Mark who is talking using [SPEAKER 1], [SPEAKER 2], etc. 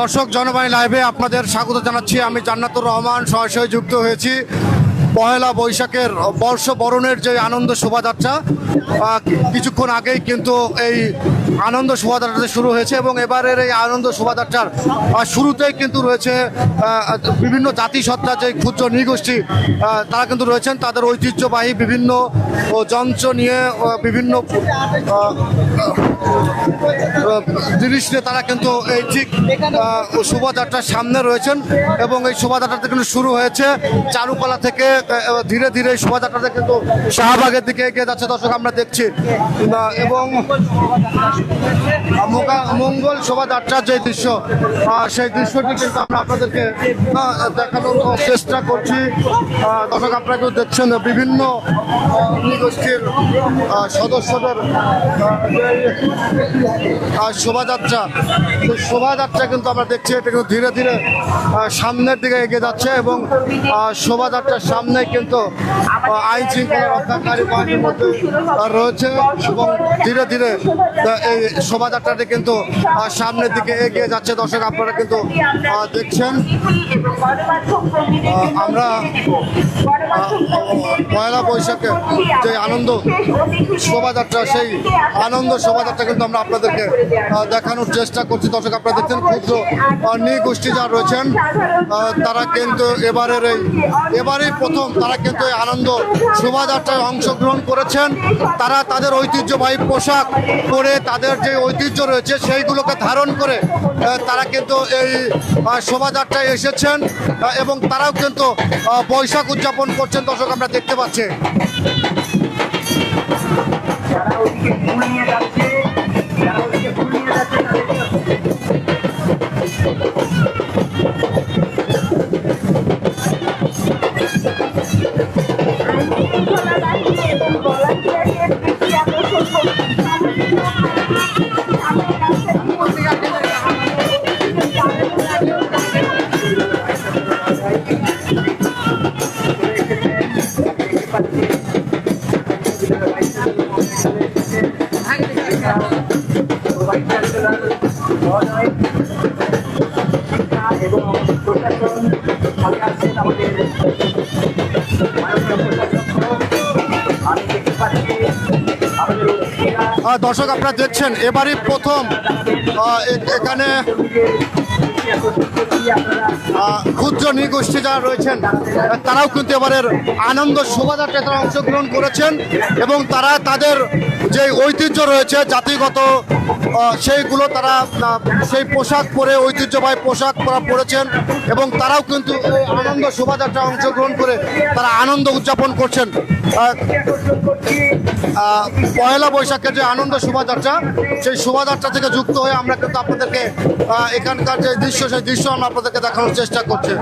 [SPEAKER 1] দর্শক জনবাণী লাইভে আপনাদের স্বাগত জানাচ্ছি। আমি জান্নাতুর রহমান, সরাসরি যুক্ত হয়েছি পহেলা বৈশাখের বর্ষবরণের যে আনন্দ শোভাযাত্রা। কিছুক্ষণ আগেই কিন্তু এই আনন্দ শোভাযাত্রাটা শুরু হয়েছে এবং এবারের এই আনন্দ শোভাযাত্রার শুরুতেই কিন্তু রয়েছে বিভিন্ন জাতিসত্তা যে ক্ষুদ্র নৃগোষ্ঠী তারা কিন্তু রয়েছেন, তাদের ঐতিহ্যবাহী বিভিন্ন যন্ত্র নিয়ে বিভিন্ন জিনিস নিয়ে তারা কিন্তু এই ঠিক শোভাযাত্রার সামনে রয়েছেন এবং এই শোভাযাত্রাটা কিন্তু শুরু হয়েছে। চারুকলা থেকে ধীরে ধীরে এই শোভাযাত্রাটা কিন্তু শাহবাগের দিকে এগিয়ে যাচ্ছে, দর্শক, আমরা দেখছি। এবং মঙ্গল শোভাযাত্রার যে দৃশ্য সেই দৃশ্যটি কিন্তু আমরা আপনাদেরকে দেখানোর চেষ্টা করছি। দর্শক আপনারা দেখছেন বিভিন্ন গোষ্ঠীর সদস্যদের শোভাযাত্রা। সেই শোভাযাত্রা কিন্তু আমরা দেখছি, এটা কিন্তু ধীরে ধীরে সামনের দিকে এগিয়ে যাচ্ছে এবং শোভাযাত্রার সামনে কিন্তু আইন শৃঙ্খলা রক্ষাকারী বাহিনীর মধ্যে রয়েছে এবং ধীরে ধীরে শোভাযাত্রাটি কিন্তু সামনের দিকে এগিয়ে যাচ্ছে। দর্শক, আপনারা কিন্তু দেখছেন।
[SPEAKER 2] আমরা
[SPEAKER 1] পয়লা বৈশাখে যে আনন্দ শোভাযাত্রা, সেই আনন্দ শোভাযাত্রা কিন্তু আমরা আপনাদেরকে দেখানোর চেষ্টা করছি। দর্শক, আপনারা দেখছেন ক্ষুদ্র নৃগোষ্ঠী যারা রয়েছেন তারা কিন্তু এবারের এই, এবারেই প্রথম তারা কিন্তু এই আনন্দ শোভাযাত্রায় অংশগ্রহণ করেছেন। তারা তাদের ঐতিহ্যবাহী পোশাক পরে তাদের যে ঐতিহ্য রয়েছে, সেইগুলোকে ধারণ করে তারা কিন্তু এই শোভাযাত্রায় এসেছেন এবং তারাও কিন্তু বৈশাখ উদযাপন করছেন, দর্শক আমরা দেখতে পাচ্ছি।
[SPEAKER 2] যারা ওদিকে ফুল নিয়ে যাচ্ছে
[SPEAKER 1] দর্শক আপনারা দেখছেন, এবারই প্রথম এখানে ক্ষুদ্র নৃগোষ্ঠী যারা রয়েছেন, তারাও কিন্তু এবারের আনন্দ শোভাযাত্রায় তারা অংশগ্রহণ করেছেন এবং তারা তাদের যে ঐতিহ্য রয়েছে, জাতিগত সেইগুলো তারা সেই পোশাক পরে, ঐতিহ্যবাহী পোশাক তারা পরেছেন এবং তারাও কিন্তু আনন্দ শোভাযাত্রায় অংশগ্রহণ করে তারা আনন্দ উদযাপন করছেন। পয়লা বৈশাখের যে আনন্দ শোভাযাত্রা, সেই শোভাযাত্রা থেকে যুক্ত হয়ে আমরা কিন্তু আপনাদেরকে এখানকার যে দৃশ্য, সেই দৃশ্য আমরা আপনাদেরকে দেখানোর চেষ্টা করছি।